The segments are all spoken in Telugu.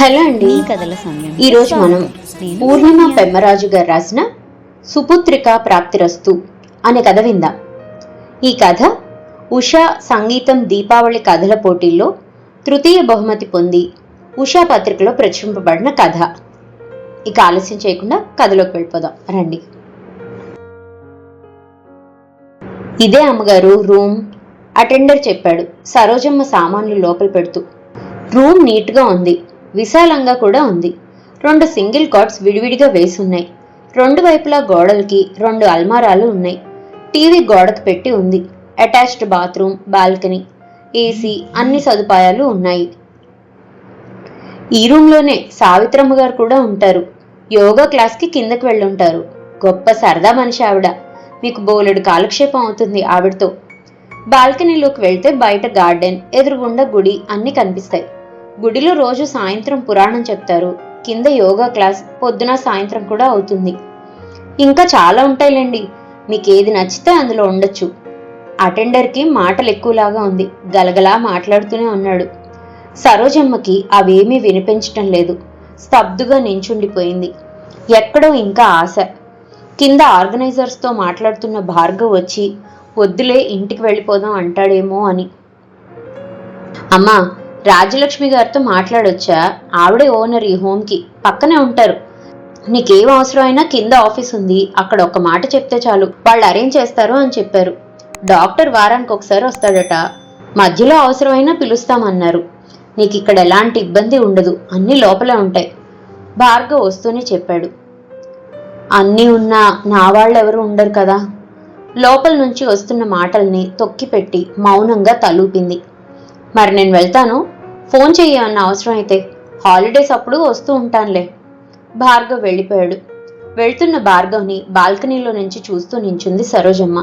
హలో అండి. కథల సమయం. ఈ రోజు మనం పూర్ణిమ. పెమ్మరాజు గారు రాసిన సుపుత్రిక ప్రాప్తిరస్తు అనే కథ విందాం. ఈ కథ ఉషా సంగీతం దీపావళి కథల పోటీల్లో తృతీయ బహుమతి పొంది ఉషా పత్రికలో ప్రచురింపబడిన కథ. ఇక ఆలస్యం చేయకుండా కథలోకి వెళ్ళిపోదాం. రండి. ఇదే అమ్మగారు రూమ్. అటెండర్ చెప్పాడు. సరోజమ్మ సామాన్లు లోపల పెడుతూ. రూమ్ నీట్గా ఉంది. విశాలంగా కూడా ఉంది. రెండు సింగిల్ కాట్స్ విడివిడిగా వేసి ఉన్నాయి రెండు వైపులా గోడలకి రెండు అల్మారాలు ఉన్నాయి. టీవీ గోడకు పెట్టి ఉంది. అటాచ్డ్ బాత్రూమ్ బాల్కనీ ఏసీ అన్ని సదుపాయాలు ఉన్నాయి. ఈ రూమ్లోనే సావిత్రమ్మ గారు కూడా ఉంటారు. యోగా క్లాస్కి కిందకి వెళ్ళుంటారు. గొప్ప సరదా మనిషి ఆవిడ. మీకు బోలెడు కాలక్షేపం అవుతుంది ఆవిడతో. బాల్కనీలోకి వెళ్తే బయట గార్డెన్ ఎదురుగుండా గుడి అన్నీ కనిపిస్తాయి. గుడిలో రోజు సాయంత్రం పురాణం చెప్తారు. కింద యోగా క్లాస్ పొద్దున సాయంత్రం కూడా అవుతుంది. ఇంకా చాలా ఉంటాయిలేండి. మీకు ఏది నచ్చితే అందులో ఉండొచ్చు. అటెండర్కి మాటలు ఎక్కువలాగా ఉంది. గలగలా మాట్లాడుతూనే ఉన్నాడు. సరోజమ్మకి అవేమీ వినిపించటం లేదు. స్తబ్దుగా నించుండిపోయింది. ఎక్కడో ఇంకా ఆశ. కింద ఆర్గనైజర్స్తో మాట్లాడుతున్న భార్గవ్ వచ్చి వద్దులే ఇంటికి వెళ్ళిపోదాం అంటాడేమో అని. అమ్మా రాజలక్ష్మి గారితో మాట్లాడొచ్చా? ఆవిడే ఓనర్ ఈ హోమ్కి పక్కనే ఉంటారు. నీకేం అవసరం అయినా కింద ఆఫీస్ ఉంది. అక్కడ ఒక మాట చెప్తే చాలు. వాళ్ళు అరేంజ్ చేస్తారు అని చెప్పారు. డాక్టర్ వారానికి ఒకసారి వస్తాడట. మధ్యలో అవసరమైనా పిలుస్తామన్నారు. నీకు ఇక్కడ ఎలాంటి ఇబ్బంది ఉండదు. అన్నీ లోపలే ఉంటాయి. భార్గవ్ వస్తూనే చెప్పాడు. అన్నీ ఉన్నా నా వాళ్ళెవరు ఉండరు కదా. లోపల నుంచి వస్తున్న మాటల్ని తొక్కిపెట్టి మౌనంగా తలూపింది. మరి నేను వెళ్తాను? ఫోన్ చెయ్యమన్న అవసరం అయితే హాలిడేస్ అప్పుడు వస్తూ ఉంటానులే. భార్గవ్ వెళ్ళిపోయాడు. వెళ్తున్న భార్గవ్ని బాల్కనీలో నుంచి చూస్తూ నించుంది సరోజమ్మ.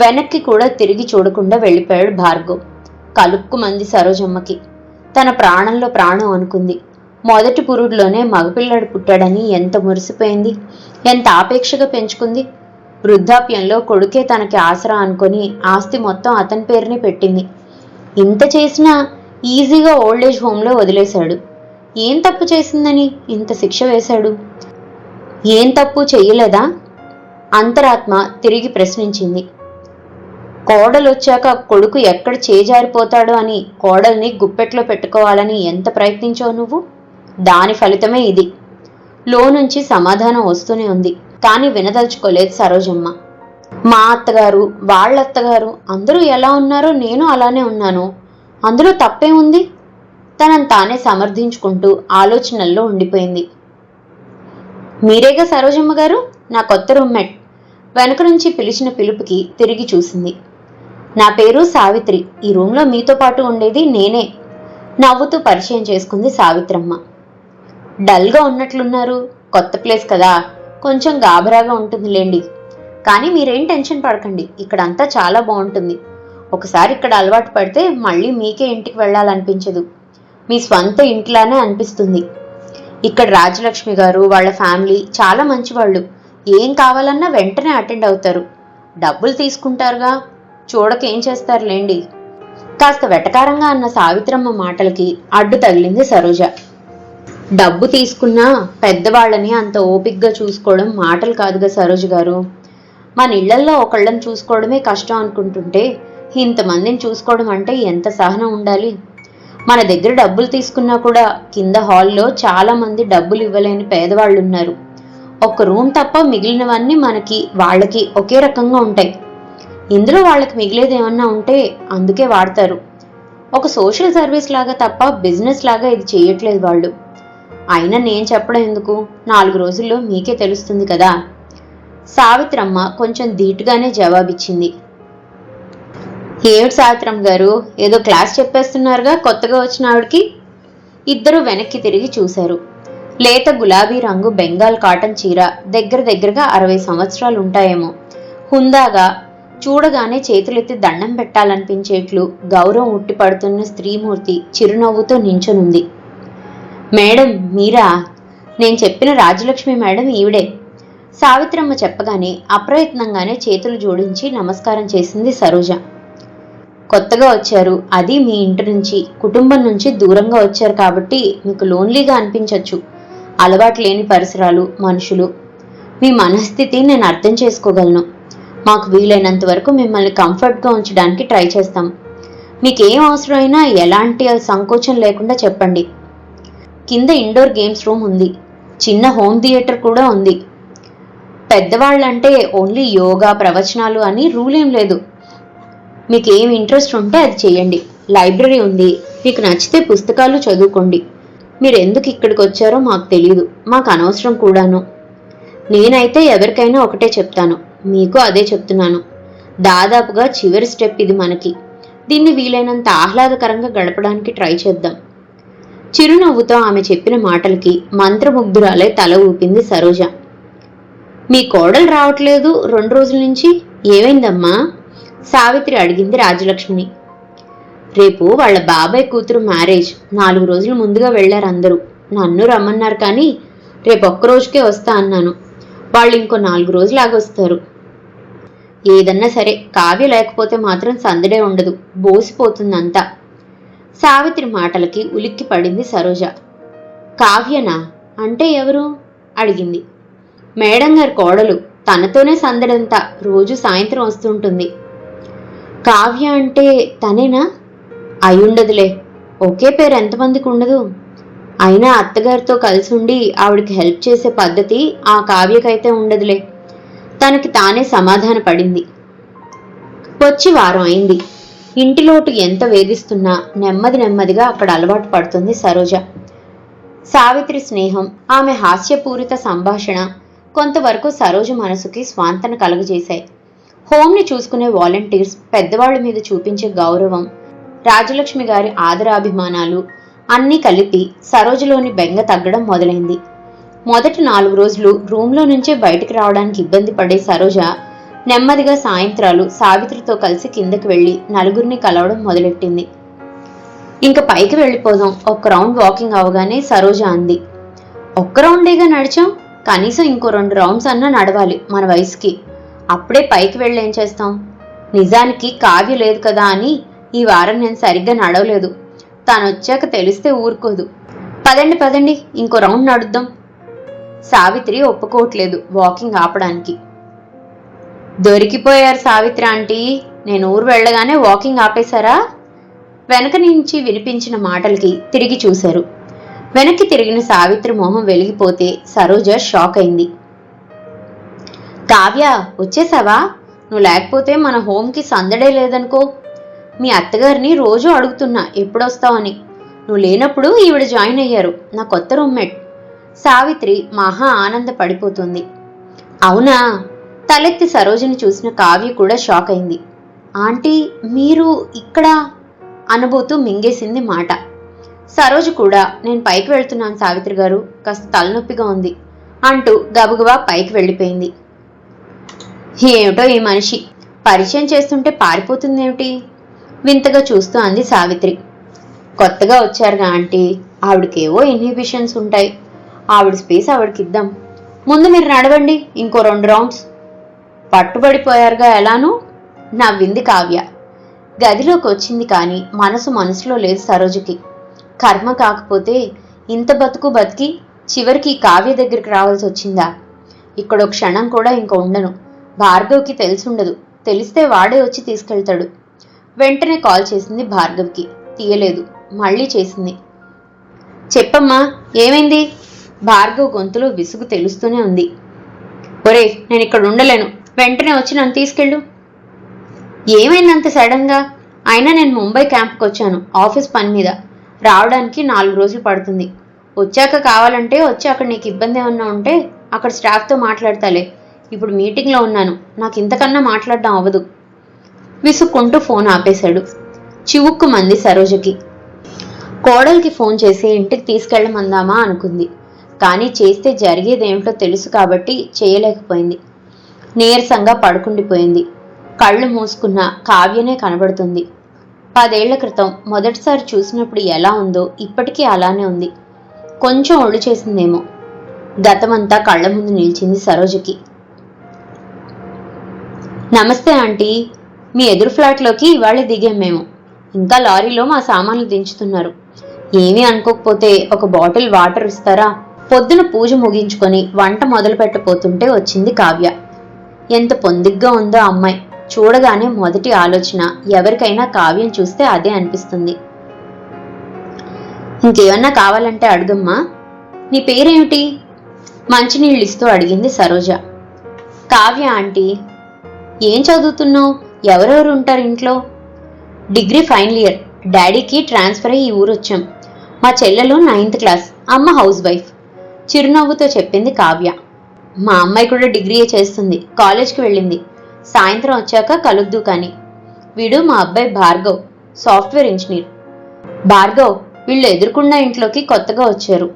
వెనక్కి కూడా తిరిగి చూడకుండా వెళ్ళిపోయాడు భార్గవ్. కలుక్కుమంది సరోజమ్మకి. తన ప్రాణంలో ప్రాణం అనుకుంది. మొదటి పురుడులోనే మగపిల్లాడు పుట్టాడని ఎంత మురిసిపోయింది? ఎంత ఆపేక్షగా పెంచుకుంది? వృద్ధాప్యంలో కొడుకే తనకి ఆసరా అనుకొని ఆస్తి మొత్తం అతని పేరునే పెట్టింది. ఇంత చేసినా ఈజీగా ఓల్డ్ ఏజ్ హోమ్లో వదిలేశాడు. ఏం తప్పు చేసిందని ఇంత శిక్ష వేశాడు? ఏం తప్పు చెయ్యలేదా అంతరాత్మ తిరిగి ప్రశ్నించింది. కోడలొచ్చాక కొడుకు ఎక్కడ చేజారిపోతాడో అని కోడల్ని గుప్పెట్లో పెట్టుకోవాలని ఎంత ప్రయత్నించావు నువ్వు? దాని ఫలితమే ఇది. లో నుంచి సమాధానం వస్తూనే ఉంది. కానీ వినదలుచుకోలేదు సరోజమ్మ. మా అత్తగారు వాళ్ళ అత్తగారు అందరూ ఎలా ఉన్నారో నేను అలానే ఉన్నాను. అందులో తప్పే ఉంది? తనని తానే సమర్థించుకుంటూ ఆలోచనల్లో ఉండిపోయింది. మీరేగా సరోజమ్మ గారు? నా కొత్త రూమ్మేట్. వెనక నుంచి పిలిచిన పిలుపుకి తిరిగి చూసింది. నా పేరు సావిత్రి. ఈ రూమ్లో మీతో పాటు ఉండేది నేనే. నవ్వుతూ పరిచయం చేసుకుంది సావిత్రమ్మ. డల్గా ఉన్నట్లున్నారు. కొత్త ప్లేస్ కదా. కొంచెం గాబరాగా ఉంటుందిలేండి. కానీ మీరేం టెన్షన్ పడకండి. ఇక్కడంతా చాలా బాగుంటుంది. ఒకసారి ఇక్కడ అలవాటు పడితే మళ్ళీ మీకే ఇంటికి వెళ్ళాలనిపించదు. మీ స్వంత ఇంట్లానే అనిపిస్తుంది. ఇక్కడ రాజలక్ష్మి గారు వాళ్ళ ఫ్యామిలీ చాలా మంచివాళ్ళు. ఏం కావాలన్నా వెంటనే అటెండ్ అవుతారు. డబ్బులు తీసుకుంటారుగా. చూడకేం చేస్తారులేండి. కాస్త వెటకారంగా అన్న సావిత్రమ్మ మాటలకి అడ్డు తగిలింది సరోజ. డబ్బు తీసుకున్నా పెద్దవాళ్ళని అంత ఓపిగ్గా చూసుకోవడం మాటలు కాదుగా సరోజ గారు. మన ఇళ్ళల్లో ఒకళ్ళని చూసుకోవడమే కష్టం అనుకుంటుంటే ఇంతమందిని చూసుకోవడం అంటే ఎంత సహనం ఉండాలి? మన దగ్గర డబ్బులు తీసుకున్నా కూడా కింద హాల్లో చాలామంది డబ్బులు ఇవ్వలేని పేదవాళ్ళు ఉన్నారు ఒక్క రూమ్ తప్ప మిగిలినవన్నీ మనకి వాళ్ళకి ఒకే రకంగా ఉంటాయి. ఇందులో వాళ్ళకి మిగిలేది ఏమన్నా ఉంటే అందుకే వాడతారు. ఒక సోషల్ సర్వీస్ లాగా తప్ప బిజినెస్ లాగా ఇది చేయట్లేదు వాళ్ళు. అయినా నేను చెప్పడం ఎందుకు? నాలుగు రోజుల్లో మీకే తెలుస్తుంది కదా. సావిత్రమ్మ కొంచెం ధీటుగానే జవాబిచ్చింది. ఏమిటి సావిత్రమ్మ గారు ఏదో క్లాస్ చెప్పేస్తున్నారుగా కొత్తగా వచ్చిన ఆవిడకి? ఇద్దరు వెనక్కి తిరిగి చూశారు. లేత గులాబీ రంగు బెంగాల్ కాటన్ చీర దగ్గర దగ్గరగా అరవై సంవత్సరాలు ఉంటాయేమో. హుందాగా చూడగానే చేతులెత్తి దండం పెట్టాలనిపించేట్లు గౌరవం ఉట్టిపడుతున్న స్త్రీమూర్తి చిరునవ్వుతో నించునుంది. మేడం మీరా? నేను చెప్పిన రాజలక్ష్మి మేడం ఈవిడే. సావిత్రమ్మ చెప్పగానే అప్రయత్నంగానే చేతులు జోడించి నమస్కారం చేసింది సరోజ. కొత్తగా వచ్చారు. అది మీ ఇంటి నుంచి కుటుంబం నుంచి దూరంగా వచ్చారు కాబట్టి మీకు లోన్లీగా అనిపించవచ్చు అలవాటు లేని పరిసరాలు మనుషులు. మీ మనస్థితి నేను అర్థం చేసుకోగలను. మాకు వీలైనంత వరకు మిమ్మల్ని కంఫర్ట్గా ఉంచడానికి ట్రై చేస్తాం. మీకు ఏం అవసరమైనా ఎలాంటి సంకోచం లేకుండా చెప్పండి. కింద ఇండోర్ గేమ్స్ రూమ్ ఉంది. చిన్న హోమ్ థియేటర్ కూడా ఉంది. పెద్దవాళ్ళంటే ఓన్లీ యోగా ప్రవచనాలు అని రూల్ ఏం లేదు. మీకు ఏం ఇంట్రెస్ట్ ఉంటే అది చేయండి. లైబ్రరీ ఉంది. మీకు నచ్చితే పుస్తకాలు చదువుకోండి. మీరు ఎందుకు ఇక్కడికి వచ్చారో మాకు తెలియదు మాకు అనవసరం కూడాను. నేనైతే ఎవరికైనా ఒకటే చెప్తాను. మీకు అదే చెప్తున్నాను. దాదాపుగా చివరి స్టెప్ ఇది మనకి. దీన్ని వీలైనంత ఆహ్లాదకరంగా గడపడానికి ట్రై చేద్దాం. చిరునవ్వుతో ఆమె చెప్పిన మాటలకి మంత్రముగ్ధురాలే తల ఊపింది సరోజ. మీ కోడలు రావట్లేదు. రెండు రోజుల నుంచి? ఏమైందమ్మా? సావిత్రి అడిగింది రాజలక్ష్మిని. రేపు వాళ్ళ బాబాయ్ కూతురు మ్యారేజ్. నాలుగు రోజులు ముందుగా వెళ్ళారు అందరూ. నన్ను రమ్మన్నారు కానీ రేపు ఒక్క రోజుకే వస్తా అన్నాను. వాళ్ళు ఇంకో నాలుగు రోజులు ఆగొస్తారు ఏదన్నా సరే కావ్య లేకపోతే మాత్రం సందడే ఉండదు. బోసిపోతుందంతా. సావిత్రి మాటలకి ఉలిక్కి పడింది సరోజ. కావ్యనా? అంటే ఎవరు? అడిగింది. మేడం గారి కోడలు. తనతోనే సందడంతా. రోజు సాయంత్రం వస్తుంటుంది. కావ్య అంటే తనేనా? అయ్యుండదులే. ఒకే పేరు ఎంతమందికి ఉండదు? అయినా అత్తగారితో కలిసి ఉండి ఆవిడకి హెల్ప్ చేసే పద్ధతి ఆ కావ్యకైతే ఉండదులే. తనకి తానే సమాధాన పడింది. వచ్చి వారం అయింది. ఇంటిలోటు ఎంత వేధిస్తున్నా నెమ్మది నెమ్మదిగా అక్కడ అలవాటు పడుతుంది సరోజ. సావిత్రి స్నేహం ఆమె హాస్యపూరిత సంభాషణ కొంతవరకు సరోజ మనసుకి స్వాంతన కలుగజేశాయి. హోమ్ని చూసుకునే వాలంటీర్స్ పెద్దవాళ్ళ మీద చూపించే గౌరవం రాజలక్ష్మి గారి ఆదరాభిమానాలు అన్నీ కలిపి సరోజలోని బెంగ తగ్గడం మొదలైంది. మొదటి నాలుగు రోజులు రూమ్లో నుంచే బయటికి రావడానికి ఇబ్బంది పడే సరోజ నెమ్మదిగా సాయంత్రాలు సావిత్రితో కలిసి కిందకి వెళ్ళి నలుగురిని కలవడం మొదలెట్టింది. ఇంక పైకి వెళ్ళిపోదాం. ఒక రౌండ్ వాకింగ్ అవగానే సరోజ అంది. ఒక్క రౌండేగా నడిచాం? కనీసం ఇంకో రెండు రౌండ్స్ అన్నా నడవాలి మన వయసుకి. అప్పుడే పైకి వెళ్ళి ఏం చేస్తాం? నిజానికి కావ్య లేదు కదా అని ఈ వారం నేను సరిగ్గా నడవలేదు. తాను వచ్చాక తెలిస్తే ఊరుకోదు. పదండి పదండి ఇంకో రౌండ్ నడుద్దాం. సావిత్రి ఒప్పుకోవట్లేదు వాకింగ్ ఆపడానికి. దొరికిపోయారు సావిత్రి ఆంటీ. నేను ఊరు వెళ్ళగానే వాకింగ్ ఆపేశారా? వెనక నుంచి వినిపించిన మాటలకి తిరిగి చూశారు. వెనక్కి తిరిగిన సావిత్రి మొహం వెలిగిపోతే సరోజ షాక్ అయింది. కావ్య వచ్చేసావా? నువ్వు లేకపోతే మన హోమ్కి సందడే లేదనుకో. మీ అత్తగారిని రోజు అడుగుతున్నా ఎప్పుడొస్తావని. నువ్వు లేనప్పుడు ఈవిడ జాయిన్ అయ్యారు నా కొత్త రూమ్మేట్ సావిత్రి మహా ఆనంద పడిపోతుంది. అవునా? తలెత్తి సరోజని చూసిన కావ్య కూడా షాక్ అయింది. ఆంటీ మీరు ఇక్కడ? అనబోతూ మింగేసింది మాట. సరోజు కూడా నేను పైకి వెళ్తున్నాను సావిత్రి గారు కాస్త తలనొప్పిగా ఉంది అంటూ గబగబా పైకి వెళ్ళిపోయింది. ఏమిటో ఈ మనిషి? పరిచయం చేస్తుంటే పారిపోతుందేమిటి? వింతగా చూస్తూ అంది సావిత్రి. కొత్తగా వచ్చారుగా ఆంటీ. ఆవిడకేవో ఇన్హిబిషన్స్ ఉంటాయి. ఆవిడ స్పేస్ ఆవిడకిద్దాం. ముందు మీరు నడవండి ఇంకో రెండు రౌండ్స్. పట్టుబడిపోయారుగా ఎలానూ? నవ్వింది కావ్య. గదిలోకి వచ్చింది కానీ మనసు మనసులో లేదు సరోజుకి. కర్మ కాకపోతే ఇంత బతుకు బతికి చివరికి కావ్య దగ్గరికి రావాల్సి వచ్చిందా? ఇక్కడ ఒక క్షణం కూడా ఇంక ఉండను. భార్గవ్కి తెలిసుండదు. తెలిస్తే వాడే వచ్చి తీసుకెళ్తాడు. వెంటనే కాల్ చేసింది భార్గవ్కి. తీయలేదు. మళ్ళీ చేసింది. చెప్పమ్మా ఏమైంది? భార్గవ్ గొంతులో విసుగు తెలుస్తూనే ఉంది. ఒరే నేను ఇక్కడ ఉండలేను. వెంటనే వచ్చి నన్ను తీసుకెళ్ళు. ఏమైందంత సడన్గా? అయినా నేను ముంబై క్యాంప్కి వచ్చాను ఆఫీస్ పని మీద. రావడానికి నాలుగు రోజులు పడుతుంది. వచ్చాక కావాలంటే వచ్చి అక్కడ నీకు ఇబ్బంది ఏమన్నా ఉంటే అక్కడ స్టాఫ్తో మాట్లాడతాలే. ఇప్పుడు మీటింగ్లో ఉన్నాను. నాకు ఇంతకన్నా మాట్లాడడం అవ్వదు. విసుక్కుంటూ ఫోన్ ఆపేశాడు. చివుక్కు మంది సరోజకి. కోడలికి ఫోన్ చేసి ఇంటికి తీసుకెళ్ళమందామా అనుకుంది. కానీ చేస్తే జరిగేదేమిటో తెలుసు కాబట్టి చేయలేకపోయింది. నీరసంగా పడుకుండిపోయింది. కళ్ళు మూసుకున్న కావ్యనే కనబడుతుంది. పదేళ్ళ క్రితం మొదటిసారి చూసినప్పుడు ఎలా ఉందో ఇప్పటికీ అలానే ఉంది. కొంచెం ఒళ్ళు చేసిందేమో. గతమంతా కళ్ళ ముందు నిలిచింది సరోజకి. నమస్తే ఆంటీ. మీ ఎదురు ఫ్లాట్లోకి ఇవాళ దిగాం మేము. ఇంకా లారీలో మా సామాన్లు దించుతున్నారు. ఏమీ అనుకోకపోతే ఒక బాటిల్ వాటర్ ఇస్తారా? పొద్దున పూజ ముగించుకొని వంట మొదలు పెట్టబోతుంటే వచ్చింది కావ్య. ఎంత పొందిగ్గా ఉందో అమ్మాయి. చూడగానే మొదటి ఆలోచన ఎవరికైనా కావ్యం చూస్తే అదే అనిపిస్తుంది. ఇంకేమన్నా కావాలంటే అడుగమ్మా. నీ పేరేమిటి? మంచినీళ్ళు ఇస్తూ అడిగింది సరోజ. కావ్య ఆంటీ ఏం చదువుతున్నావు? ఎవరెవరు ఉంటారు ఇంట్లో? Degree final year. డాడీకి ట్రాన్స్ఫర్ అయ్యి ఊరు వచ్చాం మా చెల్లెలు నైన్త్ క్లాస్. అమ్మ హౌస్ వైఫ్. చిరునవ్వుతో చెప్పింది కావ్య. మా అమ్మాయి కూడా డిగ్రీయే చేస్తుంది. కాలేజ్కి వెళ్ళింది. సాయంత్రం వచ్చాక కలుద్దు కానీ. వీడు మా అబ్బాయి భార్గవ్. Software engineer. భార్గవ్ వీళ్ళు ఎదురుకుండా ఇంట్లోకి కొత్తగా వచ్చారు.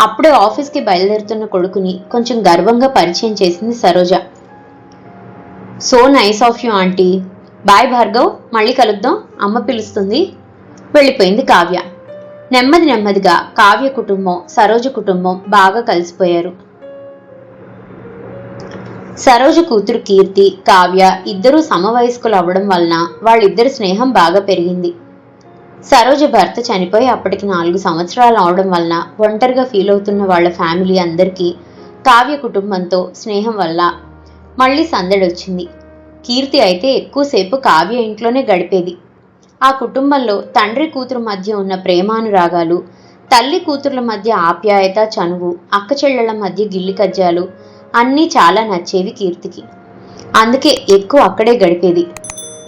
అప్పుడే ఆఫీస్కి బయలుదేరుతున్న కొడుకుని కొంచెం గర్వంగా పరిచయం చేసింది Saroja. So nice of you aunty. Bye Bhargav మళ్ళీ కలుద్దాం. అమ్మ పిలుస్తుంది. వెళ్ళిపోయింది కావ్య. నెమ్మది నెమ్మదిగా కావ్య కుటుంబం సరోజ కుటుంబం బాగా కలిసిపోయారు. సరోజ కూతురు కీర్తి కావ్య ఇద్దరూ సమవయస్కులు అవ్వడం వలన వాళ్ళిద్దరి స్నేహం బాగా పెరిగింది. సరోజ భర్త చనిపోయి అప్పటికి నాలుగు సంవత్సరాలు అవడం వలన ఒంటరిగా ఫీల్ అవుతున్న వాళ్ళ ఫ్యామిలీ అందరికీ కావ్య కుటుంబంతో స్నేహం వల్ల మళ్ళీ సందడి వచ్చింది కీర్తి అయితే ఎక్కువసేపు కావ్య ఇంట్లోనే గడిపేది. ఆ కుటుంబంలో తండ్రి కూతురు మధ్య ఉన్న ప్రేమానురాగాలు తల్లి కూతుర్ల మధ్య ఆప్యాయత చనువు అక్కచెల్లెళ్ళ మధ్య గిల్లి కజ్జాలు అన్నీ చాలా నచ్చేవి కీర్తికి. అందుకే ఎక్కువ అక్కడే గడిపేది.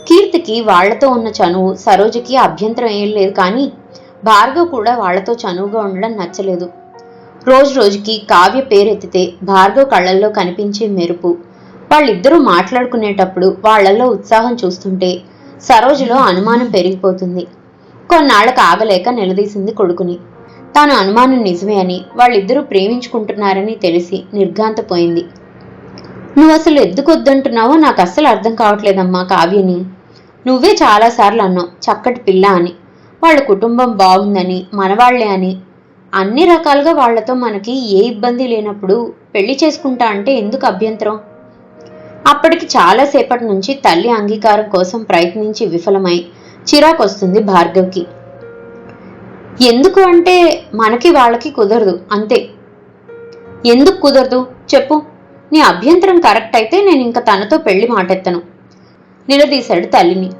కీర్తికి వాళ్ళతో ఉన్న చనువు సరోజకి అభ్యంతరం ఏం లేదు కానీ భార్గవ్ కూడా వాళ్ళతో చనువుగా ఉండడం నచ్చలేదు. రోజు రోజుకి కావ్య పేరెత్తితే భార్గవ్ కళ్ళల్లో కనిపించే మెరుపు వాళ్ళిద్దరూ మాట్లాడుకునేటప్పుడు వాళ్ళల్లో ఉత్సాహం చూస్తుంటే సరోజలో అనుమానం పెరిగిపోతుంది. కొన్నాళ్ళకు ఆగలేక నిలదీసింది కొడుకుని. తాను అనుమానం నిజమే అని వాళ్ళిద్దరూ ప్రేమించుకుంటున్నారని తెలిసి నిర్ఘాంతపోయింది. నువ్వు అసలు ఎద్దుకొద్దంటున్నావో నాకు అస్సలు అర్థం కావట్లేదమ్మా కావ్యని. నువ్వే చాలాసార్లు అన్నావు చక్కటి పిల్ల అని. వాళ్ళ కుటుంబం బాగుందని మనవాళ్ళే అని. అన్ని రకాలుగా వాళ్ళతో మనకి ఏ ఇబ్బంది లేనప్పుడు పెళ్ళి చేసుకుంటా అంటే ఎందుకు అభ్యంతరం? అప్పటికి చాలాసేపటి నుంచి తల్లి అంగీకారం కోసం ప్రయత్నించి విఫలమై చిరాకొస్తుంది భార్గవ్కి. ఎందుకు అంటే మనకి వాళ్ళకి కుదరదు అంతే. ఎందుకు కుదరదు? చెప్పు. నీ అభ్యంతరం కరెక్ట్ అయితే నేను ఇంకా తనతో పెళ్ళి మాటెత్తను నిలదీశాడు తల్లిని.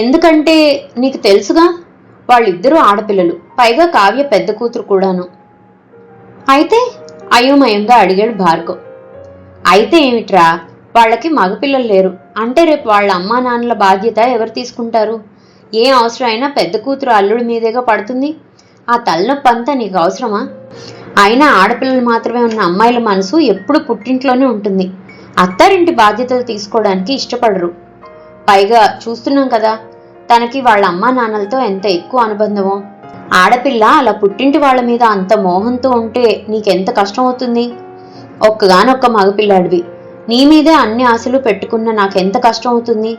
ఎందుకంటే నీకు తెలుసుగా వాళ్ళిద్దరూ ఆడపిల్లలు పైగా కావ్య పెద్ద కూతురు కూడాను. అయితే అయోమయంగా అడిగాడు భార్గవ్. అయితే ఏమిట్రా? వాళ్ళకి మగపిల్లలు లేరు. అంటే రేపు వాళ్ళ అమ్మా నాన్నల బాధ్యత ఎవరు తీసుకుంటారు? ఏ అవసరం అయినా పెద్ద కూతురు అల్లుడి మీదేగా పడుతుంది. ఆ తలనొప్పి అంతా నీకు అవసరమా? అయినా ఆడపిల్లలు మాత్రమే ఉన్న అమ్మాయిల మనసు ఎప్పుడు పుట్టింట్లోనే ఉంటుంది. అత్తారింటి బాధ్యతలు తీసుకోవడానికి ఇష్టపడరు. పైగా చూస్తున్నాం కదా తనకి వాళ్ళ అమ్మా నాన్నలతో ఎంత ఎక్కువ అనుబంధమో. ఆడపిల్ల అలా పుట్టింటి వాళ్ళ మీద అంత మోహంతో ఉంటే నీకెంత కష్టం అవుతుంది ఒక్కగానొక్క మగపిల్లాడివి. నీ మీదే అన్ని ఆశలు పెట్టుకున్న నాకెంత కష్టం అవుతుంది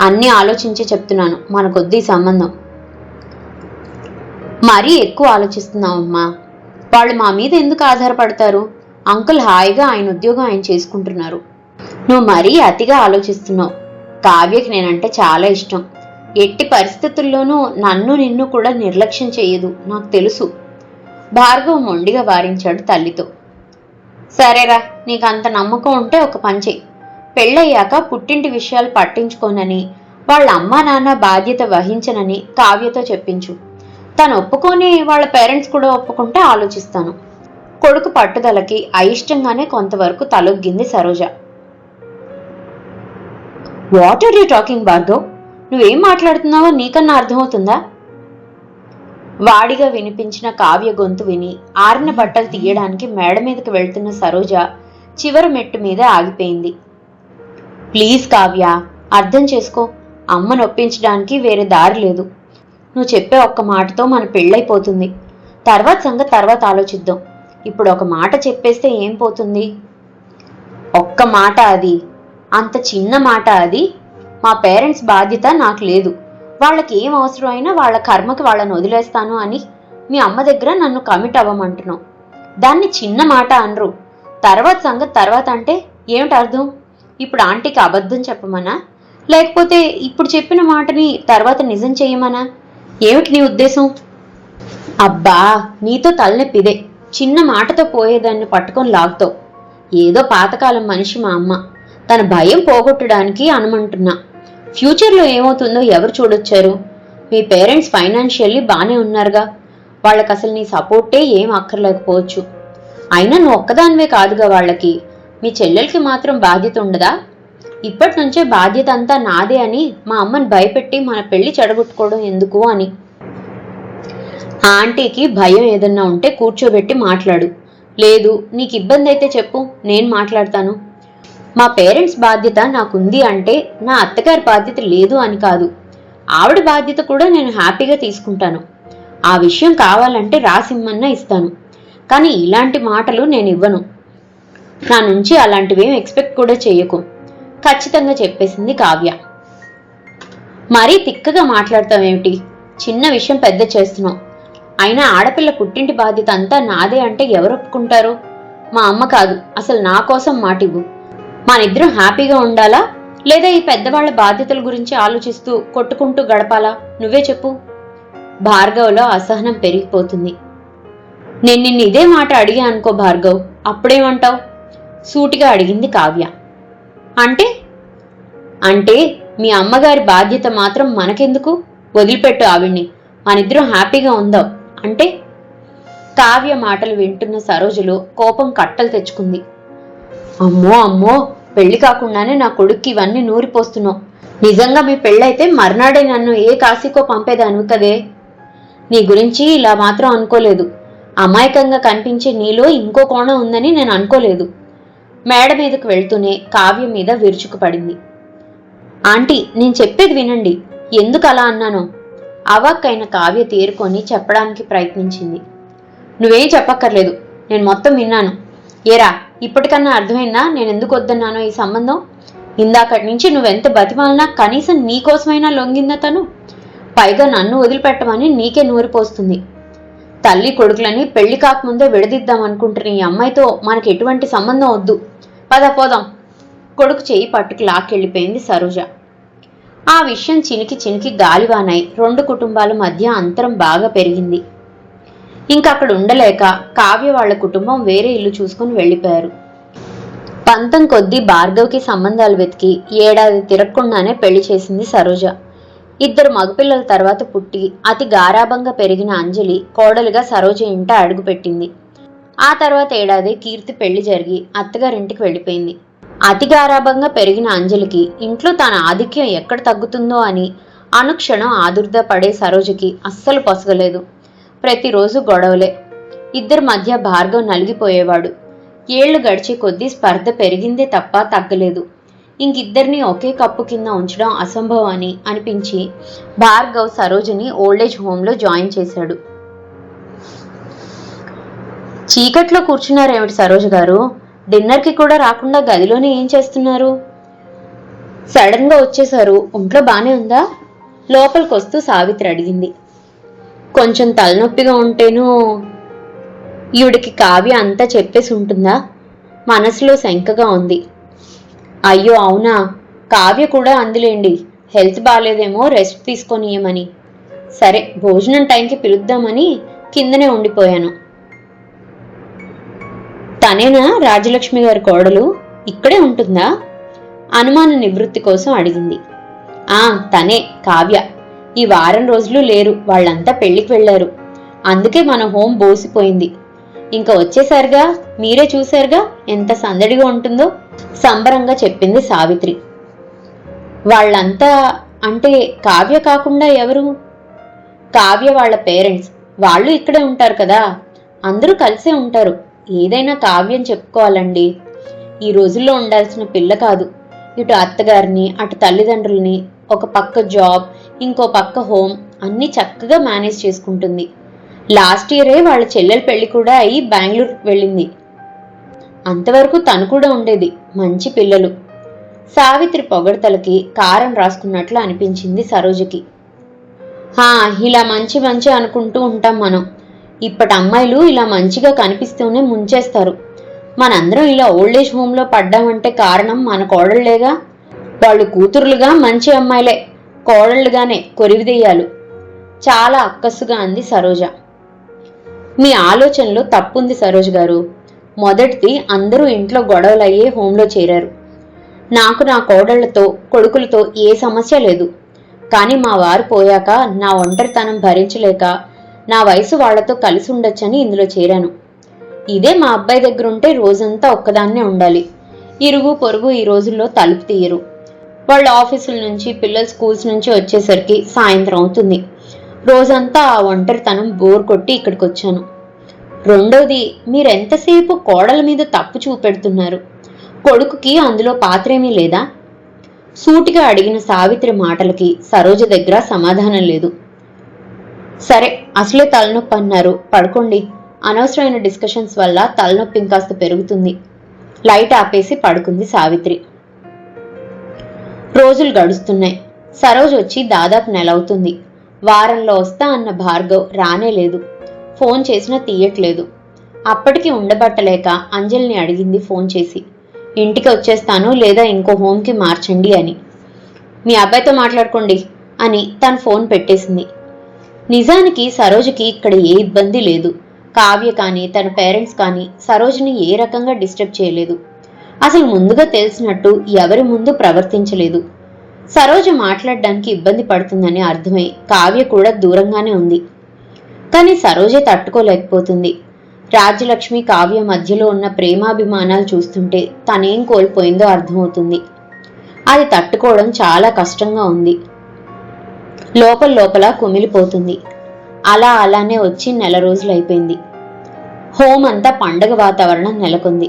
అన్నీ ఆలోచించి చెప్తున్నాను. మనకొద్దీ సంబంధం. మరీ ఎక్కువ ఆలోచిస్తున్నావమ్మా. వాళ్ళు మా మీద ఎందుకు ఆధారపడతారు? అంకుల్ హాయిగా ఆయన ఉద్యోగం ఆయన చేసుకుంటున్నారు. నువ్వు మరీ అతిగా ఆలోచిస్తున్నావు. కావ్యకి నేనంటే చాలా ఇష్టం. ఎట్టి పరిస్థితుల్లోనూ నన్ను నిన్ను కూడా నిర్లక్ష్యం చేయదు. నాకు తెలుసు. భార్గవ్ మొండిగా వారించాడు తల్లితో. సరేరా నీకు అంత నమ్మకం ఉంటే ఒక పని పెళ్ళయ్యాక పుట్టింటి విషయాలు పట్టించుకోనని వాళ్ళ అమ్మా నాన్న బాధ్యత వహించనని కావ్యతో చెప్పించు. తను ఒప్పుకొని వాళ్ళ పేరెంట్స్ కూడా ఒప్పుకుంటే ఆలోచిస్తాను. కొడుకు పట్టుదలకి అయిష్టంగానే కొంతవరకు తలొగ్గింది Saroja. What are you talking Bhargav నువ్వేం మాట్లాడుతున్నావో నీకన్నా అర్థమవుతుందా? వాడిగా వినిపించిన కావ్య గొంతు విని ఆరిన బట్టలు తీయడానికి మేడ మీదకి వెళ్తున్న సరోజ చివరి మెట్టు మీద ఆగిపోయింది. ప్లీజ్ కావ్య అర్థం చేసుకో. అమ్మ నొప్పించడానికి వేరే దారి లేదు. నువ్వు చెప్పే ఒక్క మాటతో మన పెళ్ళైపోతుంది. తర్వాత సంగతి తర్వాత ఆలోచిద్దాం. ఇప్పుడు ఒక మాట చెప్పేస్తే ఏం పోతుంది? ఒక్క మాట అది. అంత చిన్న మాట అది. మా పేరెంట్స్ బాధ్యత నాకు లేదు. వాళ్ళకి ఏం అవసరం అయినా వాళ్ళ కర్మకి వాళ్ళని వదిలేస్తాను అని మీ అమ్మ దగ్గర నన్ను కమిట్ అవ్వమంటున్నావు. దాన్ని చిన్న మాట అనరు. తర్వాత సంగతి తర్వాత అంటే ఏమిటి అర్థం? ఇప్పుడు ఆంటీకి అబద్ధం చెప్పమనా? లేకపోతే ఇప్పుడు చెప్పిన మాటని తర్వాత నిజం చేయమనా? ఏమిటి నీ ఉద్దేశం? అబ్బా నీతో తలనొప్పిదే. చిన్న మాటతో పోయేదాన్ని పట్టుకొని లాగుతావు. ఏదో పాతకాలం మనిషి మా అమ్మ. తన భయం పోగొట్టడానికి అనుమంటున్నా. ఫ్యూచర్లో ఏమవుతుందో ఎవరు చూడొచ్చారు? మీ పేరెంట్స్ ఫైనాన్షియల్లీ బాగానే ఉన్నారుగా. వాళ్ళకి అసలు నీ సపోర్టే ఏం అక్కర్లేకపోవచ్చు. అయినా నువ్వు ఒక్కదానివే కాదుగా వాళ్ళకి. మీ చెల్లెలకి మాత్రం బాధ్యత ఉండదా? ఇప్పటి నుంచే బాధ్యత అంతా నాదే అని మా అమ్మని భయపెట్టి మన పెళ్ళి చెడగొట్టుకోవడం ఎందుకు అని. ఆ ఆంటీకి భయం ఏదన్నా ఉంటే కూర్చోబెట్టి మాట్లాడు. లేదు నీకు ఇబ్బంది అయితే చెప్పు నేను మాట్లాడతాను. మా పేరెంట్స్ బాధ్యత నాకుంది అంటే నా అత్తగారి బాధ్యత లేదు అని కాదు. ఆవిడ బాధ్యత కూడా నేను హ్యాపీగా తీసుకుంటాను. ఆ విషయం కావాలంటే రాసిమ్మన్నా ఇస్తాను. కానీ ఇలాంటి మాటలు నేను ఇవ్వను. నా నుంచి అలాంటివేం ఎక్స్పెక్ట్ కూడా చేయకు. ఖచ్చితంగా చెప్పేసింది కావ్య. మరీ తిక్కగా మాట్లాడతావేమిటి? చిన్న విషయం పెద్ద చేస్తున్నావు. అయినా ఆడపిల్ల పుట్టింటి బాధ్యత అంతా నాదే అంటే ఎవరు ఒప్పుకుంటారు? మా అమ్మ కాదు. అసలు నా కోసం మాటివ్వు. మనిద్దరం హ్యాపీగా ఉండాలా? లేదా ఈ పెద్దవాళ్ళ బాధ్యతల గురించి ఆలోచిస్తూ కొట్టుకుంటూ గడపాలా? నువ్వే చెప్పు. భార్గవ్లో అసహనం పెరిగిపోతుంది. నేను నిన్ను ఇదే మాట అడిగా అనుకో భార్గవ్. అప్పుడేమంటావు? సూటిగా అడిగింది కావ్య. అంటే? అంటే మీ అమ్మగారి బాధ్యత మాత్రం మనకెందుకు? వదిలిపెట్టు ఆవిడ్ని. మనిద్దరం హ్యాపీగా ఉందాం. అంటే? కావ్య మాటలు వింటున్న సరోజులో కోపం కట్టలు తెచ్చుకుంది. అమ్మో అమ్మో! పెళ్ళి కాకుండానే నా కొడుక్కి ఇవన్నీ నూరిపోస్తున్నావు. నిజంగా మీ పెళ్ళైతే మర్నాడే నన్ను ఏ కాశీకో పంపేదాను కదే నీ గురించి ఇలా మాత్రం అనుకోలేదు. అమాయకంగా కనిపించే నీలో ఇంకో కోణం ఉందని నేను అనుకోలేదు. మేడ మీదకు వెళ్తూనే కావ్య మీద విరుచుకుపడింది. ఆంటీ నేను చెప్పేది వినండి. ఎందుకు అలా అన్నానో? అవాక్కైన కావ్య తేరుకొని చెప్పడానికి ప్రయత్నించింది. నువ్వేం చెప్పక్కర్లేదు. నేను మొత్తం విన్నాను. ఏరా ఇప్పటికన్నా అర్థమైందా? నేను ఎందుకు వద్దన్నానో ఈ సంబంధం? ఇందాకటి నుంచి నువ్వెంత బతిమాలినా కనీసం నీకోసమైనా లొంగిందా తను? పైగా నన్ను వదిలిపెట్టమని నీకే నూరిపోస్తుంది తల్లి కొడుకులని పెళ్ళి కాకముందే విడదిద్దాం అనుకుంటున్న ఈ అమ్మాయితో మనకి ఎటువంటి సంబంధం వద్దు. పద పోదాం. కొడుకు చేయి పట్టుకు లాక్కెళ్ళిపోయింది సరోజ. ఆ విషయం చినికి చినికి గాలివానాయి. రెండు కుటుంబాల మధ్య అంతరం బాగా పెరిగింది. ఇంకా అక్కడ ఉండలేక కావ్య వాళ్ళ కుటుంబం వేరే ఇల్లు చూసుకుని వెళ్ళిపోయారు. పంతం కొద్దీ భార్గవ్కి సంబంధాలు వెతికి ఏడాది తిరగకుండానే పెళ్ళి చేసింది సరోజ. ఇద్దరు మగపిల్లల తర్వాత పుట్టి అతి గారాభంగా పెరిగిన అంజలి కోడలుగా సరోజ ఇంట అడుగుపెట్టింది. ఆ తర్వాత ఏడాది కీర్తి పెళ్ళి జరిగి అత్తగారింటికి వెళ్ళిపోయింది. అతి గారాభంగా పెరిగిన అంజలికి ఇంట్లో తన ఆధిక్యం ఎక్కడ తగ్గుతుందో అని అనుక్షణం ఆదుర్ద పడే సరోజకి అస్సలు పొసగలేదు. ప్రతిరోజు గొడవలే. ఇద్దరి మధ్య భార్గవ్ నలిగిపోయేవాడు. ఏళ్ళు గడిచే కొద్దీ స్పర్ధ పెరిగిందే తప్ప తగ్గలేదు. ఇంకిద్దరిని ఒకే కప్పు కింద ఉంచడం అసంభవం అని అనిపించి భార్గవ్ సరోజని ఓల్డేజ్ హోంలో జాయిన్ చేశాడు. చీకట్లో కూర్చున్నారేమిటి సరోజ గారు? డిన్నర్కి కూడా రాకుండా గదిలోనే ఏం చేస్తున్నారు? సడన్గా వచ్చేశారు. ఒంట్లో బాగానే ఉందా? లోపలికి వస్తూ సావిత్రి అడిగింది. కొంచెం తలనొప్పిగా ఉంటేను ఈవిడికి కావ్య అంతా చెప్పేసి ఉంటుందా? మనసులో శంకగా ఉంది. అయ్యో అవునా? కావ్య కూడా అందులేండి. హెల్త్ బాగాలేదేమో రెస్ట్ తీసుకొని ఇయ్యమని. సరే భోజనం టైంకి పిలుద్దామని కిందనే ఉండిపోయాను. తనేనా రాజలక్ష్మి గారి కోడలు? ఇక్కడే ఉంటుందా? అనుమాన నివృత్తి కోసం అడిగింది. ఆ తనే కావ్య. ఈ వారం రోజులు లేరు వాళ్ళంతా పెళ్ళికి వెళ్ళారు అందుకే మన హోం బోసిపోయింది. ఇంకా వచ్చేసరిగా? మీరే చూశారుగా? ఎంత సందడిగా ఉంటుందో? సంబరంగా చెప్పింది సావిత్రి. వాళ్ళంతా అంటే కావ్య కాకుండా ఎవరు? కావ్య వాళ్ళ పేరెంట్స్. వాళ్ళు ఇక్కడే ఉంటారు కదా? అందరూ కలిసే ఉంటారు. ఏదైనా కావ్యం చెప్పుకోవాలండి. ఈ రోజుల్లో ఉండాల్సిన పిల్ల కాదు. ఇటు అత్తగారిని అటు తల్లిదండ్రుల్ని ఒక పక్క జాబ్ ఇంకో పక్క హోమ్ అన్ని చక్కగా మేనేజ్ చేసుకుంటుంది. లాస్ట్ ఇయరే వాళ్ళ చెల్లెల పెళ్ళి కూడా అయి బెంగళూరు వెళ్ళింది. అంతవరకు తను కూడా ఉండేది మంచి పిల్లలు. సావిత్రి పొగడతలకి కారం రాసుకున్నట్లు అనిపించింది సరోజకి. హా ఇలా మంచి మంచి అనుకుంటూ ఉంటాం మనం. ఇప్పటి అమ్మాయిలు ఇలా మంచిగా కనిపిస్తూనే ముంచేస్తారు. మనందరం ఇలా ఓల్డేజ్ హోమ్లో పడ్డామంటే కారణం మన కోడళ్ళేగా వాళ్ళు కూతురులుగా మంచి అమ్మాయిలే. కోడళ్ళుగానే కొరివిదెయ్యాలు. చాలా అక్కస్సుగా అంది సరోజ. మీ ఆలోచనలో తప్పుంది సరోజ్ గారు. మొదటిది అందరూ ఇంట్లో గొడవలయ్యే హోంలో చేరారు. నాకు నా కోడళ్ళతో కొడుకులతో ఏ సమస్య లేదు. కానీ మా వారు పోయాక నా ఒంటరితనం భరించలేక నా వయసు వాళ్ళతో కలిసి ఉండొచ్చని ఇందులో చేరాను. ఇదే మా అబ్బాయి దగ్గర ఉంటే రోజంతా ఒక్కదాన్నే ఉండాలి. ఇరుగు పొరుగు ఈ రోజుల్లో తలుపు తీయరు. వాళ్ళ ఆఫీసుల నుంచి పిల్లల స్కూల్స్ నుంచి వచ్చేసరికి సాయంత్రం అవుతుంది. రోజంతా ఆ ఒంటరితనం బోర్ కొట్టి ఇక్కడికి వచ్చాను. రెండోది మీరెంతసేపు కోడల మీద తప్పు చూపెడుతున్నారు? కొడుకుకి అందులో పాత్రేమీ లేదా? సూటిగా అడిగిన సావిత్రి మాటలకి సరోజ దగ్గర సమాధానం లేదు. సరే అసలే తలనొప్పి అన్నారు. పడుకోండి. అనవసరమైన డిస్కషన్స్ వల్ల తలనొప్పి ఇంకాస్త పెరుగుతుంది. లైట్ ఆపేసి పడుకుంది సావిత్రి. రోజులు గడుస్తున్నాయి. సరోజ్ వచ్చి దాదాపు నెల అవుతుంది వారంలో వస్తా అన్న భార్గవ్ రానే లేదు. ఫోన్ చేసినా తీయట్లేదు. అప్పటికి ఉండబట్టలేక అంజలిని అడిగింది ఫోన్ చేసి. ఇంటికి వచ్చేస్తాను లేదా ఇంకో హోమ్కి మార్చండి అని. మీ అబ్బాయితో మాట్లాడుకోండి అని తను ఫోన్ పెట్టేసింది. నిజానికి సరోజకి ఇక్కడ ఏ ఇబ్బంది లేదు. కావ్య కానీ తన పేరెంట్స్ కానీ సరోజని ఏ రకంగా డిస్టర్బ్ చేయలేదు. అసలు ముందుగా తెలిసినట్టు ఎవరి ముందు ప్రవర్తించలేదు. సరోజ మాట్లాడడానికి ఇబ్బంది పడుతుందని అర్థమై కావ్య కూడా దూరంగానే ఉంది. కానీ సరోజే తట్టుకోలేకపోతుంది. రాజ్యలక్ష్మి కావ్య మధ్యలో ఉన్న ప్రేమాభిమానాలు చూస్తుంటే తనేం కోల్పోయిందో అర్థమవుతుంది. అది తట్టుకోవడం చాలా కష్టంగా ఉంది. లోపల లోపల కుమిలిపోతుంది. అలా అలానే వచ్చి నెల రోజులైపోయింది. హోమ్ అంతా పండగ వాతావరణం నెలకొంది.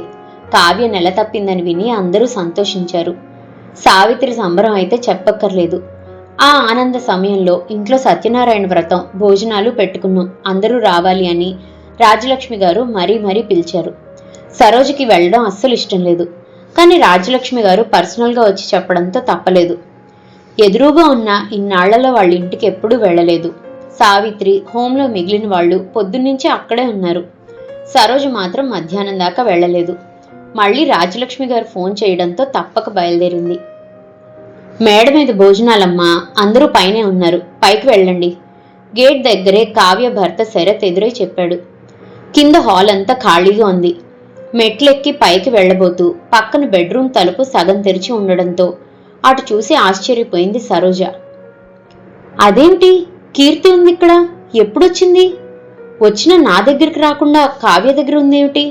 కావ్య నెల తప్పిందని విని అందరూ సంతోషించారు. సావిత్రి సంబరం అయితే చెప్పక్కర్లేదు. ఆ ఆనంద సమయంలో ఇంట్లో సత్యనారాయణ వ్రతం భోజనాలు పెట్టుకున్నాం. అందరూ రావాలి అని రాజలక్ష్మి గారు మరీ మరీ పిలిచారు. సరోజకి వెళ్ళడం అస్సలు ఇష్టం లేదు. కానీ రాజలక్ష్మి గారు పర్సనల్గా వచ్చి చెప్పడంతో తప్పలేదు. ఎదురుగా ఉన్న ఇన్నాళ్ళలో వాళ్ళ ఇంటికి ఎప్పుడూ వెళ్ళలేదు. సావిత్రి హోంలో మిగిలిన వాళ్ళు పొద్దున్నుంచి అక్కడే ఉన్నారు. సరోజ మాత్రం మధ్యాహ్నం దాకా వెళ్ళలేదు. మళ్ళీ రాజలక్ష్మి గారు ఫోన్ చేయడంతో తప్పక బయలుదేరింది. మేడ మీద భోజనాలమ్మా అందరూ పైనే ఉన్నారు. పైకి వెళ్ళండి. గేట్ దగ్గరే కావ్య భర్త శరత్ ఎదురై చెప్పాడు. కింద హాల్ అంతా ఖాళీగా ఉంది. మెట్లెక్కి పైకి వెళ్ళబోతూ పక్కన బెడ్రూమ్ తలుపు సగం తెరిచి ఉండడంతో అటు చూసి ఆశ్చర్యపోయింది సరోజ. అదేమిటి? కీర్తి ఉంది ఇక్కడ ఎప్పుడొచ్చింది? వచ్చిన నా దగ్గరికి రాకుండా కావ్య దగ్గర ఉందేమిటి?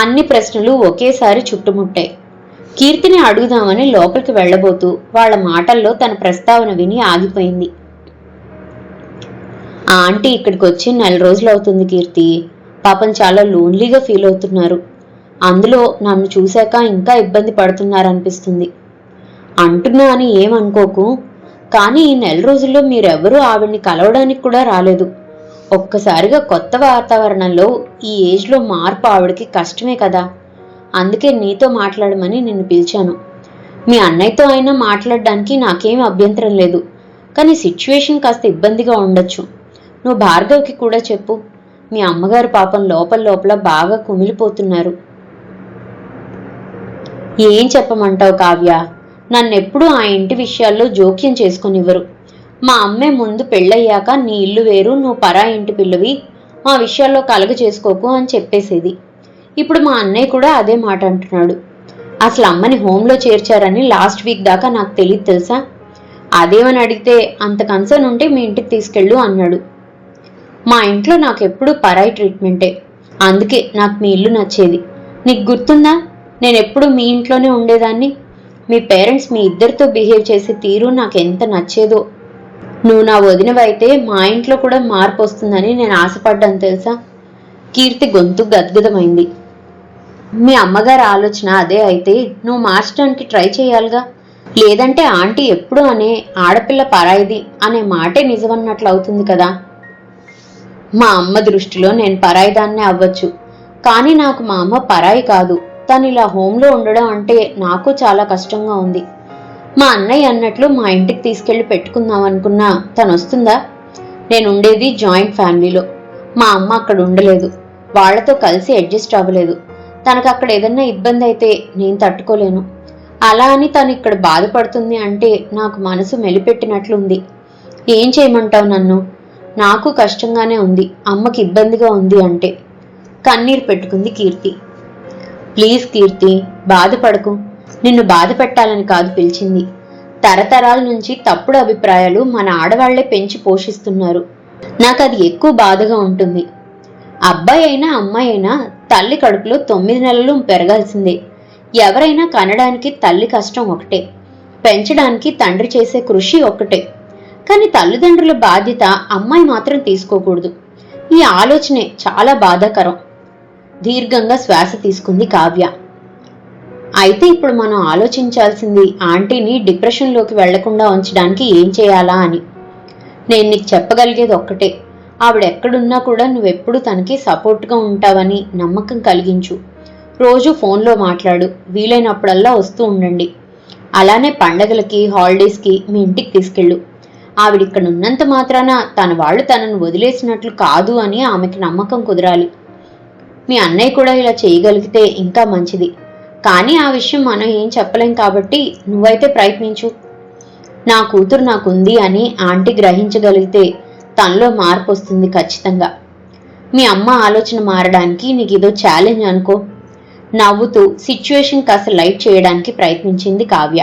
అన్ని ప్రశ్నలు ఒకేసారి చుట్టుముట్టాయి. కీర్తిని అడుగుదామని లోపలికి వెళ్ళబోతూ వాళ్ళ మాటల్లో తన ప్రస్తావన విని ఆగిపోయింది. ఆ ఆంటీ ఇక్కడికి వచ్చి నెల రోజులు అవుతుంది కీర్తి. పాపం చాలా లోన్లీగా ఫీల్ అవుతున్నారు. అందులో నన్ను చూశాక ఇంకా ఇబ్బంది పడుతున్నారనిపిస్తుంది. అంటున్నా అని ఏమనుకోకు. కానీ ఈ నెల రోజుల్లో మీరెవరూ ఆవిడ్ని కలవడానికి కూడా రాలేదు. ఒక్కసారిగా కొత్త వాతావరణంలో ఈ ఏజ్లో మార్పు ఆవిడకి కష్టమే కదా. అందుకే నీతో మాట్లాడమని నిన్ను పిలిచాను. మీ అన్నయ్యతో అయినా మాట్లాడడానికి నాకేం అభ్యంతరం లేదు. కానీ సిచ్యువేషన్ కాస్త ఇబ్బందిగా ఉండొచ్చు. నువ్వు భార్గవ్కి కూడా చెప్పు. మీ అమ్మగారు పాపం లోపల లోపల బాగా కుమిలిపోతున్నారు. ఏం చెప్పమంటావు కావ్య? నన్నెప్పుడూ ఆ ఇంటి విషయాల్లో జోక్యం చేసుకునివ్వరు. మా అమ్మే ముందు పెళ్ళయ్యాక నీ ఇల్లు వేరు నువ్వు పరా ఇంటి పిల్లవి. మా విషయాల్లో కలగ చేసుకోకు అని చెప్పేసేది. ఇప్పుడు మా అన్నయ్య కూడా అదే మాట అంటున్నాడు. అసలు అమ్మని హోంలో చేర్చారని లాస్ట్ వీక్ దాకా నాకు తెలియదు తెలుసా? అదేమని అడిగితే అంత కన్సర్న్ ఉంటే మీ ఇంటికి తీసుకెళ్ళు అన్నాడు. మా ఇంట్లో నాకు ఎప్పుడూ పరాయి ట్రీట్మెంటే అందుకే నాకు మీ ఇల్లు నచ్చేది. నీకు గుర్తుందా? నేను ఎప్పుడు మీ ఇంట్లోనే ఉండేదాన్ని? మీ పేరెంట్స్ మీ ఇద్దరితో బిహేవ్ చేసే తీరు నాకు ఎంత నచ్చేదో. నువ్వు నా వదినవైతే మా ఇంట్లో కూడా మార్పు వస్తుందని నేను ఆశపడ్డాను తెలుసా? కీర్తి గొంతు గద్గదమైంది. మీ అమ్మగారి ఆలోచన అదే అయితే నువ్వు మార్చడానికి ట్రై చేయాలిగా? లేదంటే ఆంటీ ఎప్పుడు అనే ఆడపిల్ల పరాయిది అనే మాటే నిజమన్నట్లు అవుతుంది కదా? మా అమ్మ దృష్టిలో నేను పరాయిదాన్నే అవ్వచ్చు. కానీ నాకు మా అమ్మ పరాయి కాదు. తను ఇలా హోంలో ఉండడం అంటే నాకు చాలా కష్టంగా ఉంది. మా అన్నయ్య అన్నట్లు మా ఇంటికి తీసుకెళ్ళి పెట్టుకుందాం అనుకున్నా. తను వస్తుందా నేను ఉండేది జాయింట్ ఫ్యామిలీలో. మా అమ్మ అక్కడ ఉండలేదు. వాళ్ళతో కలిసి అడ్జస్ట్ అవ్వలేదు. తనకు అక్కడ ఏదన్నా ఇబ్బంది అయితే నేను తట్టుకోలేను. అలా అని తను ఇక్కడ బాధపడుతుంది అంటే నాకు మనసు మెలిపెట్టినట్లుంది. ఏం చేయమంటావు నన్ను? నాకు కష్టంగానే ఉంది. అమ్మకి ఇబ్బందిగా ఉంది అంటే. కన్నీరు పెట్టుకుంది కీర్తి. ప్లీజ్ కీర్తి బాధపడకు. నిన్ను బాధ పెట్టాలని కాదు పిలిచింది. తరతరాల నుంచి తప్పుడు అభిప్రాయాలు మన ఆడవాళ్ళే పెంచి పోషిస్తున్నారు. నాకు అది ఎక్కువ బాధగా ఉంటుంది. అబ్బాయి అయినా అమ్మాయి అయినా తల్లి కడుపులో తొమ్మిది నెలలు పెరగాల్సిందే. ఎవరైనా కనడానికి తల్లి కష్టం ఒకటే. పెంచడానికి తండ్రి చేసే కృషి ఒక్కటే. కానీ తల్లిదండ్రుల బాధ్యత అమ్మాయి మాత్రం తీసుకోకూడదు. ఈ ఆలోచనే చాలా బాధాకరం. దీర్ఘంగా శ్వాస తీసుకుంది కావ్య. అయితే ఇప్పుడు మనం ఆలోచించాల్సింది ఆంటీని డిప్రెషన్లోకి వెళ్ళకుండా ఉంచడానికి ఏం చేయాలా అని. నేను నీకు చెప్పగలిగేది ఒక్కటే. ఆవిడ ఎక్కడున్నా కూడా నువ్వెప్పుడు తనకి సపోర్ట్గా ఉంటావని నమ్మకం కలిగించు. రోజు ఫోన్లో మాట్లాడు. వీలైనప్పుడల్లా వస్తూ ఉండండి. అలానే పండగలకి హాలిడేస్కి మీ ఇంటికి తీసుకెళ్ళు. ఆవిడ ఇక్కడ ఉన్నంత మాత్రాన తన వాళ్ళు తనను వదిలేసినట్లు కాదు అని ఆమెకి నమ్మకం కుదరాలి. మీ అన్నయ్య కూడా ఇలా చేయగలిగితే ఇంకా మంచిది. కానీ ఆ విషయం మనం ఏం చెప్పలేం కాబట్టి నువ్వైతే ప్రయత్నించు. నా కూతురు నాకుంది అని ఆంటీ గ్రహించగలిగితే తనలో మార్పు వస్తుంది ఖచ్చితంగా. మీ అమ్మ ఆలోచన మారడానికి నీకు ఇదో ఛాలెంజ్ అనుకో. నవ్వుతూ సిచ్యువేషన్ కాస్త లైట్ చేయడానికి ప్రయత్నించింది కావ్య.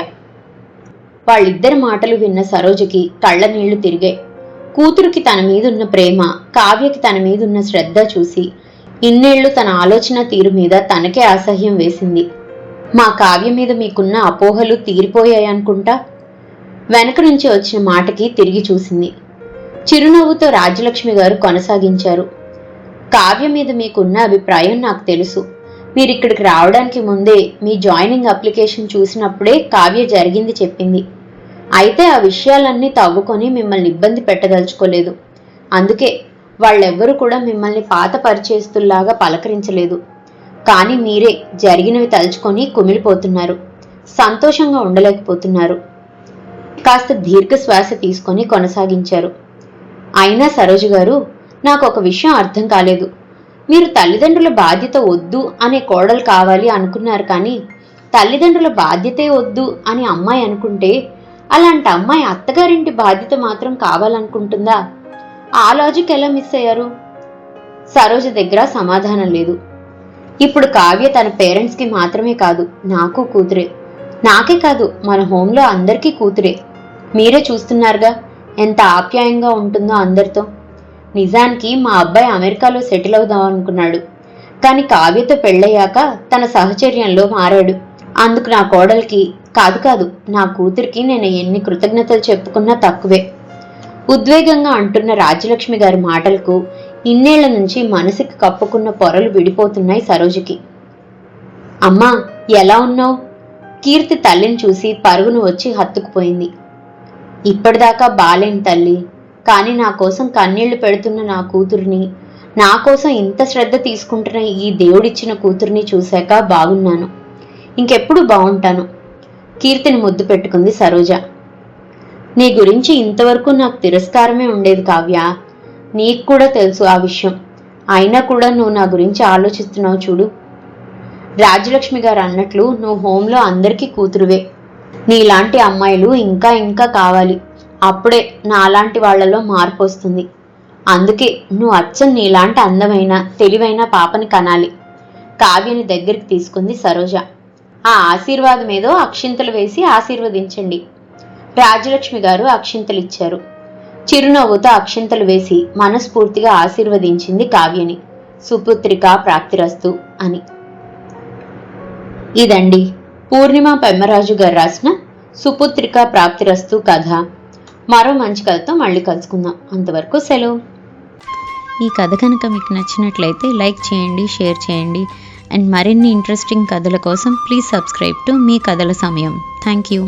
వాళ్ళిద్దరి మాటలు విన్న సరోజకి కళ్ళ నీళ్ళు తిరిగాయి. కూతురికి తన మీదున్న ప్రేమ కావ్యకి తన మీదున్న శ్రద్ధ చూసి ఇన్నేళ్ళు తన ఆలోచన తీరు మీద తనకే అసహ్యం వేసింది. మా కావ్య మీద మీకున్న అపోహలు తీరిపోయాయనుకుంటా వెనక నుంచి వచ్చిన మాటకి తిరిగి చూసింది. చిరునవ్వుతో రాజ్యలక్ష్మి గారు కొనసాగించారు. కావ్య మీద మీకున్న అభిప్రాయం నాకు తెలుసు. మీరు ఇక్కడికి రావడానికి ముందే మీ జాయినింగ్ అప్లికేషన్ చూసినప్పుడే కావ్య జరిగింది చెప్పింది. అయితే ఆ విషయాలన్నీ తవ్వుకొని మిమ్మల్ని ఇబ్బంది పెట్టదలుచుకోలేదు. అందుకే వాళ్ళెవ్వరూ కూడా మిమ్మల్ని పాత పరిచేస్తుల్లాగా పలకరించలేదు. కానీ మీరే జరిగినవి తలుచుకొని కుమిలిపోతున్నారు. సంతోషంగా ఉండలేకపోతున్నారు. కాస్త దీర్ఘ శ్వాస తీసుకొని కొనసాగించారు. అయినా సరోజు గారు నాకు ఒక విషయం అర్థం కాలేదు. మీరు తల్లిదండ్రుల బాధ్యత వద్దు అనే కోడలు కావాలి అనుకున్నారు కానీ తల్లిదండ్రుల బాధ్యతే వద్దు అని అమ్మాయి అనుకుంటే అలాంటి అమ్మాయి అత్తగారింటి బాధ్యత మాత్రం కావాలనుకుంటుందా? ఆ లాజిక్ ఎలా మిస్ అయ్యారు? సరోజ దగ్గర సమాధానం లేదు. ఇప్పుడు కావ్య తన పేరెంట్స్కి మాత్రమే కాదు నాకు కూతురే. నాకే కాదు మన హోంలో అందరికీ కూతురే. మీరే చూస్తున్నారుగా ఎంత ఆప్యాయంగా ఉంటుందో అందరితో. నిజానికి మా అబ్బాయి అమెరికాలో సెటిల్ అవుదాం అనుకున్నాడు. కానీ కావ్యతో పెళ్ళయ్యాక తన సహచర్యంలో మారాడు. అందుకు నా కోడలికి కాదు కాదు నా కూతురికి నేను ఎన్ని కృతజ్ఞతలు చెప్పుకున్నా తక్కువే. ఉద్వేగంగా అంటున్న రాజ్యలక్ష్మి గారి మాటలకు ఇన్నేళ్ళ నుంచి మనసుకి కప్పుకున్న పొరలు విడిపోతున్నాయి సరోజకి. అమ్మా ఎలా ఉన్నావు? కీర్తి తల్లిని చూసి పరుగును వచ్చి హత్తుకుపోయింది. ఇప్పటిదాకా బాలేని తల్లి కానీ నా కోసం కన్నీళ్ళు పెడుతున్న నా కూతుర్ని నా కోసం ఇంత శ్రద్ధ తీసుకుంటున్న ఈ దేవుడిచ్చిన కూతుర్ని చూశాక బాగున్నాను. ఇంకెప్పుడు బాగుంటాను కీర్తిని ముద్దు పెట్టుకుంది సరోజ. నీ గురించి ఇంతవరకు నాకు తిరస్కారమే ఉండేది కావ్య. నీకు కూడా తెలుసు ఆ విషయం. అయినా కూడా నువ్వు నా గురించి ఆలోచిస్తున్నావు చూడు. రాజ్యలక్ష్మి గారు అన్నట్లు నువ్వు హోంలో అందరికీ కూతురువే. నీలాంటి అమ్మాయిలు ఇంకా ఇంకా కావాలి. అప్పుడే నాలాంటి వాళ్ళలో మార్పు వస్తుంది. అందుకే నువ్వు అచ్చం నీలాంటి అందమైన తెలివైన పాపని కనాలి. కావ్యని దగ్గరికి తీసుకుంది సరోజ. ఆ ఆశీర్వాదం ఏదో అక్షింతలు వేసి ఆశీర్వదించండి. రాజలక్ష్మి గారు అక్షింతలు ఇచ్చారు. చిరునవ్వుతో అక్షింతలు వేసి మనస్ఫూర్తిగా ఆశీర్వదించింది కావ్యని. సుపుత్రిక ప్రాప్తిరస్తు అని. ఇదండి పూర్ణిమ పెమ్మరాజు గారు రాసిన సుపుత్రిక ప్రాప్తిరస్తు కథ. మరో మంచి కథతో మళ్ళీ కలుసుకుందాం. అంతవరకు సెలవు. ఈ కథ కనుక మీకు నచ్చినట్లయితే లైక్ చేయండి షేర్ చేయండి. అండ్ మరిన్ని ఇంట్రెస్టింగ్ కథల కోసం ప్లీజ్ సబ్స్క్రైబ్ టు మీ కథల సమయం. Thank you.